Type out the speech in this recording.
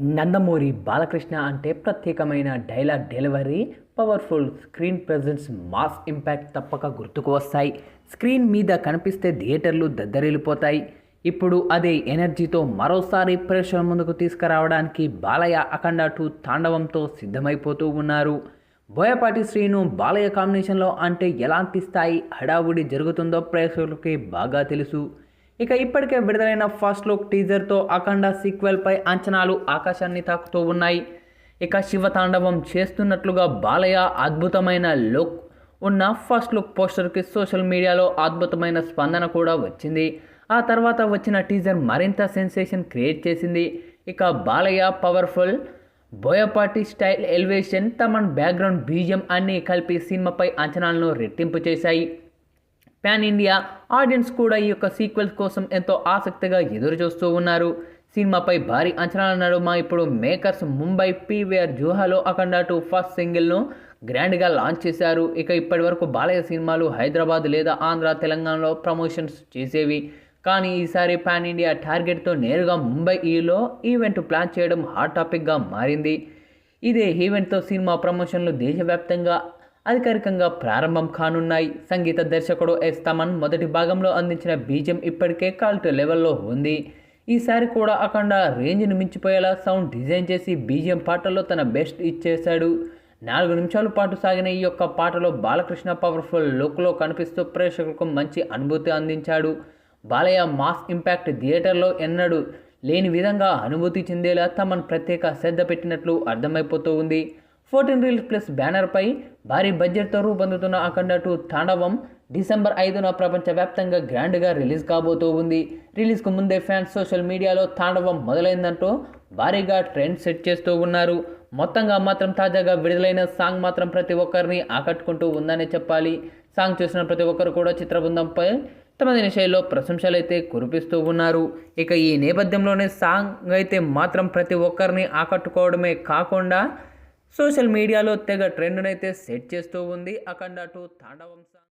నందమూరి బాలకృష్ణ అంటే ప్రత్యేకమైన dialogue delivery powerful screen presence mass impact తప్పక గుర్తుకు వస్తాయి. స్క్రీన్ మీద కనిపిస్తే థియేటర్లు దద్దరిల్లిపోతాయి. ఇప్పుడు అదే ఎనర్జీతో మరోసారి ప్రేక్షకుల ముందుకు తీసుకురావడానికి బాలయ్య అఖండ టూ తాండవంతో సిద్ధమైపోతూ ఉన్నారు. బోయపాటి శ్రీను బాలయ్య కాంబినేషన్లో అంటే ఎలాంటి స్థాయి హడావుడి జరుగుతుందో ప్రేక్షకులకి బాగా తెలుసు. ఇక ఇప్పటికే విడుదలైన ఫస్ట్ లుక్ టీజర్తో అఖండ సీక్వెల్పై అంచనాలు ఆకాశాన్ని తాకుతూ ఉన్నాయి. ఇక శివతాండవం చేస్తున్నట్లుగా బాలయ్య అద్భుతమైన లుక్ ఉన్న ఫస్ట్ లుక్ పోస్టర్కి సోషల్ మీడియాలో అద్భుతమైన స్పందన కూడా వచ్చింది. ఆ తర్వాత వచ్చిన టీజర్ మరింత సెన్సేషన్ క్రియేట్ చేసింది. ఇక Balayya powerful Boyapati style elevation Thaman background BGM అన్నీ కలిపి సినిమాపై అంచనాలను రెట్టింపు చేశాయి. ప్యాన్ ఇండియా ఆడియన్స్ కూడా ఈ యొక్క సీక్వెల్స్ కోసం ఎంతో ఆసక్తిగా ఎదురు చూస్తూ ఉన్నారు. సినిమాపై భారీ అంచనాల నడుమ ఇప్పుడు మేకర్స్ ముంబై పీవీఆర్ జూహాలో అఖండ టూ ఫస్ట్ సింగిల్ను గ్రాండ్గా లాంచ్ చేశారు. ఇక ఇప్పటి వరకు బాలయ్య సినిమాలు హైదరాబాద్ లేదా ఆంధ్ర తెలంగాణలో ప్రమోషన్స్ చేసేవి. కానీ ఈసారి పాన్ ఇండియా టార్గెట్తో నేరుగా ముంబై ఈలో ఈవెంట్ ప్లాన్ చేయడం హాట్ టాపిక్గా మారింది. ఇదే ఈవెంట్తో సినిమా ప్రమోషన్లు దేశవ్యాప్తంగా అధికారికంగా ప్రారంభం కానున్నాయి. సంగీత దర్శకుడు ఎస్ తమన్ మొదటి భాగంలో అందించిన బీజం ఇప్పటికే కాల్ట్ లెవెల్లో ఉంది. ఈసారి కూడా అఖండ రేంజ్ను మించిపోయేలా సౌండ్ డిజైన్ చేసి బీజం పాటల్లో తన బెస్ట్ ఇచ్చేశాడు. నాలుగు నిమిషాల పాటు సాగిన ఈ యొక్క పాటలో బాలకృష్ణ పవర్ఫుల్ లుక్లో కనిపిస్తూ ప్రేక్షకులకు మంచి అనుభూతి అందించాడు. బాలయ్య మాస్ ఇంపాక్ట్ థియేటర్లో ఎన్నడూ లేని విధంగా అనుభూతి చెందేలా తమను ప్రత్యేక శ్రద్ధ పెట్టినట్లు అర్థమైపోతూ ఉంది. ఫోర్టీన్ రీల్స్ ప్లస్ బ్యానర్పై భారీ బడ్జెట్తో రూపొందుతున్న అఖండ టూ తాండవం డిసెంబర్ ఐదున ప్రపంచవ్యాప్తంగా గ్రాండ్గా రిలీజ్ కాబోతూ ఉంది. రిలీజ్కు ముందే ఫ్యాన్స్ సోషల్ మీడియాలో తాండవం మొదలైందంటూ భారీగా ట్రెండ్ సెట్ చేస్తూ ఉన్నారు. మొత్తంగా మాత్రం తాజాగా విడుదలైన సాంగ్ మాత్రం ప్రతి ఒక్కరిని ఆకట్టుకుంటూ ఉందనే చెప్పాలి. సాంగ్ చూసిన ప్రతి ఒక్కరు కూడా చిత్రబృందంపై తమ తమదైన శైలిలో ప్రశంసలు అయితే కురిపిస్తూ ఉన్నారు. ఇక ఈ నేపథ్యంలోనే సాంగ్ అయితే మాత్రం ప్రతి ఒక్కరిని ఆకట్టుకోవడమే కాకుండా సోషల్ మీడియాలో తెగ ట్రెండ్నైతే సెట్ చేస్తూ ఉంది అఖండ టూ తాండవంశ